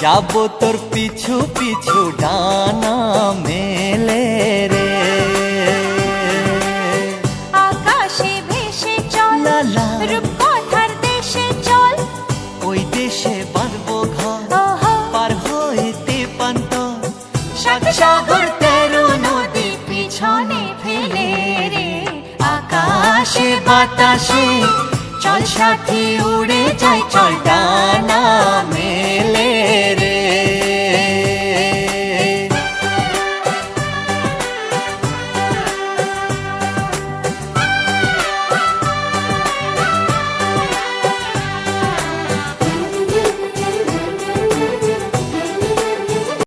যাব তোর পিছু পিছু ডানা মেলে রে। আকাশে ভেসে চল। রূপকথার দেশে চল। ওই দেশে বাঁধবো ঘর পার হইতে পান্ত। সাগর তেরো নদী পিছনে ফেলে রে। আকাশে বাতাসে चल साथी उड़े जाए चल डाना में।